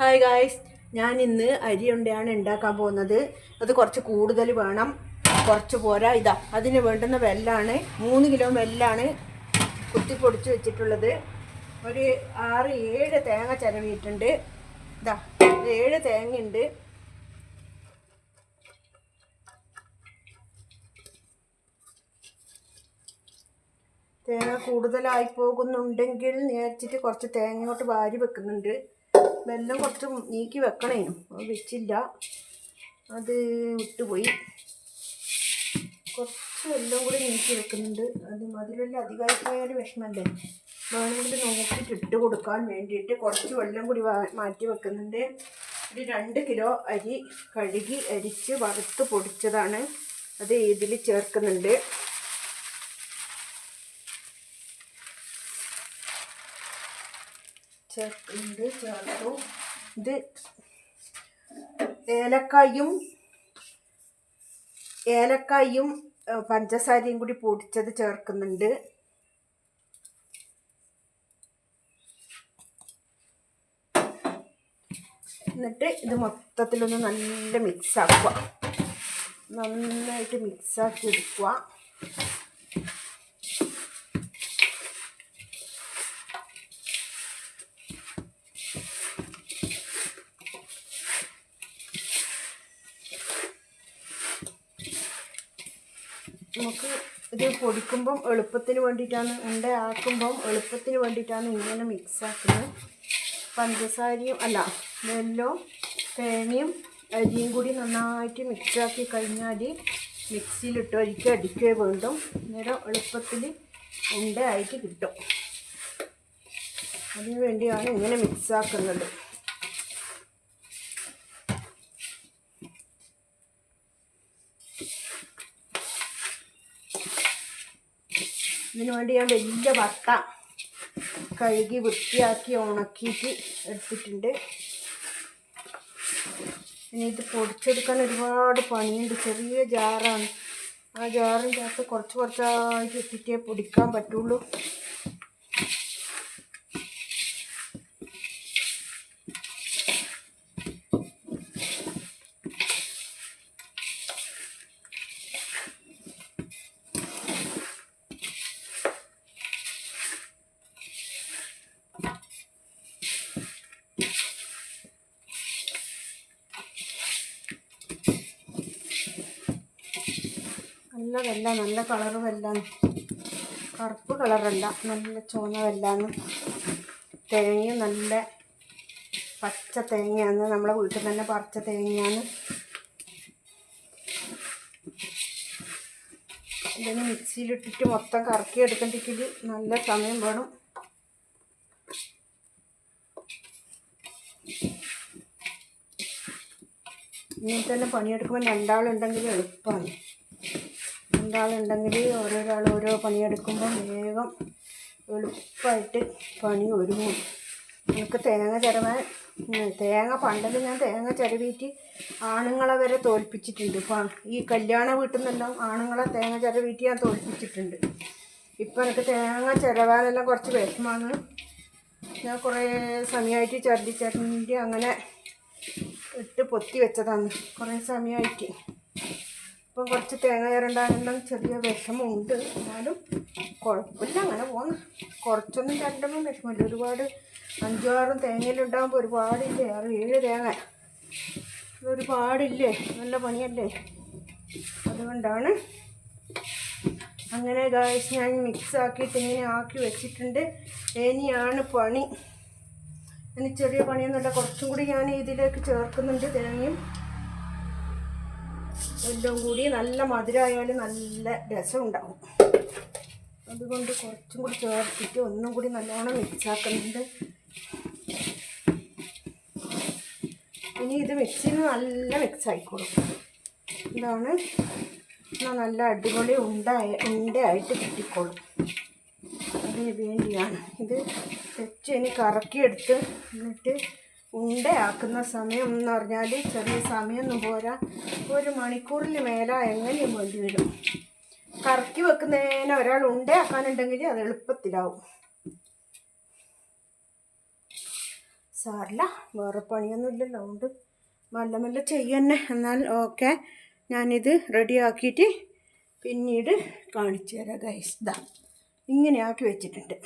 Hi guys ഞാൻ ഇന്ന് അരി ഉണ്ടയാണ് ഉണ്ടാക്കാൻ പോകുന്നത്. അത് കുറച്ച് കൂടുതൽ വേണം. കുറച്ച് പോരാ. ഇതാ അതിന് വേണ്ടുന്ന വെല്ലാണ്. മൂന്ന് കിലോ വെല്ലാണ് കുത്തി പൊടിച്ച് വെച്ചിട്ടുള്ളത്. ഒരു ആറ് ഏഴ് തേങ്ങ ചിരവിയിട്ടുണ്ട്. ഇതാ ഏഴ് തേങ്ങയുണ്ട്. തേങ്ങ കൂടുതലായി പോകുന്നുണ്ടെങ്കിൽ നേരിച്ചിട്ട് കുറച്ച് തേങ്ങയോട്ട് വാരി വെക്കുന്നുണ്ട്. വെല്ലം കുറച്ച് നീക്കി വെക്കണേനു. അത് വെച്ചില്ല. അത് വിട്ടുപോയി. കുറച്ച് വെല്ലം കൂടി നീക്കി വെക്കുന്നുണ്ട്. അത് മധുരമെല്ലാം അധികമായി പോയാൽ വിഷമല്ലേ? വേണമെങ്കിൽ നോക്കിയിട്ട് ഇട്ട് കൊടുക്കാൻ വേണ്ടിയിട്ട് കുറച്ച് വെള്ളം കൂടി മാറ്റി വെക്കുന്നുണ്ട്. ഒരു രണ്ട് കിലോ അരി കഴുകി അരിച്ച് വറുത്ത് പൊടിച്ചതാണ്. അത് ഇതിൽ ചേർക്കുന്നുണ്ട്. ചേർക്കുന്നുണ്ട് ചേർത്തു. ഇത് ഏലക്കായും ഏലക്കായും പഞ്ചസാരയും കൂടി പൊടിച്ചത് ചേർക്കുന്നുണ്ട്. എന്നിട്ട് ഇത് മൊത്തത്തിലൊന്ന് നല്ല മിക്സ് ആക്കുക. നന്നായിട്ട് മിക്സാക്കി എടുക്കുക. നമുക്ക് ഇത് പൊടിക്കുമ്പം എളുപ്പത്തിന് വേണ്ടിയിട്ടാണ് ഉണ്ട ആക്കുമ്പം എളുപ്പത്തിന് വേണ്ടിയിട്ടാണ് ഇങ്ങനെ മിക്സ് ആക്കുന്നത്. പഞ്ചസാരയും അല്ല നെല്ലോ തേങ്ങയും അരിയും കൂടി നന്നായിട്ട് മിക്സാക്കി കഴിഞ്ഞാൽ മിക്സിയിലിട്ട് ഒരിക്കൽ അടിക്കുകയോ വേണ്ടും. അന്നേരം എളുപ്പത്തിൽ ഉണ്ടയായിട്ട് കിട്ടും. അതിന് വേണ്ടിയാണ് ഇങ്ങനെ മിക്സ് ഇതിനു വേണ്ടി ഞാൻ വലിയ വട്ട കഴുകി വൃത്തിയാക്കി ഉണക്കിയിട്ട് എടുത്തിട്ടുണ്ട്. ഇനി ഇത് പൊടിച്ചെടുക്കാൻ ഒരുപാട് പണിയുണ്ട്. ചെറിയ ജാറാണ്. ആ ജാറിന്റെ അകത്ത് കുറച്ച് കുറച്ചായിട്ട് ഇട്ടിട്ടേ പൊടിക്കാൻ പറ്റുള്ളൂ. വെല്ല നല്ല കളറും വെല്ലാണ് കറുപ്പ് കളറല്ല നല്ല ചുവന്ന വെല്ലാണ് തേങ്ങയും നല്ല പച്ച തേങ്ങയാണ്. നമ്മളെ വീട്ടിൽ തന്നെ പറിച്ച തേങ്ങയാണ്. ഇതിന് മിക്സിയിലിട്ടിട്ട് മൊത്തം കറക്കി എടുക്കണ്ടെങ്കിൽ നല്ല സമയം വേണം. ഇങ്ങനെ തന്നെ പണിയെടുക്കുമ്പോൾ രണ്ടാളുണ്ടെങ്കിൽ എളുപ്പമാണ് രണ്ടാളുണ്ടെങ്കിൽ ഓരോരാൾ ഓരോ പണിയെടുക്കുമ്പോൾ വേഗം എളുപ്പമായിട്ട് പണി ഒരുങ്ങും. നമുക്ക് തേങ്ങ ചിരവാൻ തേങ്ങ പണ്ടത് ഞാൻ തേങ്ങ ചിരവിയിട്ട് ആണുങ്ങളെ വരെ തോൽപ്പിച്ചിട്ടുണ്ട്. ഇപ്പം ഈ കല്യാണ വീട്ടിൽ നിന്നെല്ലാം ആണുങ്ങളെ തേങ്ങ ചിരവിയിട്ട് ഞാൻ തോൽപ്പിച്ചിട്ടുണ്ട്. ഇപ്പം എനിക്ക് തേങ്ങ ചിരവാനെല്ലാം കുറച്ച് വിഷമാണ് ഞാൻ കുറേ സമയമായിട്ട് ചിരണ്ടി അങ്ങനെ ഇട്ട് പൊത്തി വെച്ചതാണ്. കുറേ സമയമായിട്ട്. ഇപ്പം കുറച്ച് തേങ്ങ ചിരണ്ടാനെല്ലാം ചെറിയ വിഷമമുണ്ട്. എന്നാലും കുഴപ്പമില്ല അങ്ങനെ പോകുന്നു കുറച്ചൊന്നും ചിരണ്ടുമ്പോൾ വിഷമമില്ല. ഒരുപാട് അഞ്ചോ ആറും തേങ്ങയിലുണ്ടാകുമ്പോൾ ഒരുപാടില്ലേ? ആറ് ഏഴ് തേങ്ങ. ഒരുപാടില്ലേ? നല്ല പണിയല്ലേ? അതുകൊണ്ടാണ് അങ്ങനെ ഗായ്സ് ഞാൻ മിക്സ് ആക്കിയിട്ട് ഇങ്ങനെ ആക്കി വെച്ചിട്ടുണ്ട്. ഇനിയാണ് പണി. ഇനി ചെറിയ പണിയൊന്നുമില്ല കുറച്ചും കൂടി ഞാൻ ഇതിലേക്ക് ചേർക്കുന്നുണ്ട് തേങ്ങയും. എല്ലാം കൂടി നല്ല മധുരമായാൽ നല്ല രസം ഉണ്ടാവും അതുകൊണ്ട് കുറച്ചും കൂടി ചേർത്തിട്ട് ഒന്നും കൂടി നല്ലോണം മിക്സ് ആക്കുന്നുണ്ട്. ഇനി ഇത് മിക്സിയിൽ നല്ല മിക്സ് ആയിക്കോളും. ഇതാണ്. നല്ല അടിപൊളി ഉണ്ടായ ഉണ്ടയായിട്ട് കിട്ടിക്കോളും. അതിന് വേണ്ടിയാണ്. ഇത് വെച്ച് ഇനി കറക്കിയെടുത്ത് എന്നിട്ട് ഉണ്ടയാക്കുന്ന സമയം എന്ന് പറഞ്ഞാൽ ചെറിയ സമയമൊന്നും പോരാ. ഒരു മണിക്കൂറിന് മേല എങ്ങനെയും വേണ്ടി വരും. കറക്കി വെക്കുന്നതിന് ഒരാൾ ഉണ്ടയാക്കാനുണ്ടെങ്കിൽ അത് എളുപ്പത്തിലാവും. സാറില്ല വേറെ പണിയൊന്നും ഇല്ലല്ലോ അതുകൊണ്ട് മെല്ലെ മെല്ലെ ചെയ്യന്നെ. എന്നാൽ ഓക്കെ ഞാനിത് റെഡിയാക്കിയിട്ട് പിന്നീട് കാണിച്ചു തരാം ഗൈസ് ഇതാ ഇങ്ങനെ ആക്കി വെച്ചിട്ടുണ്ട്.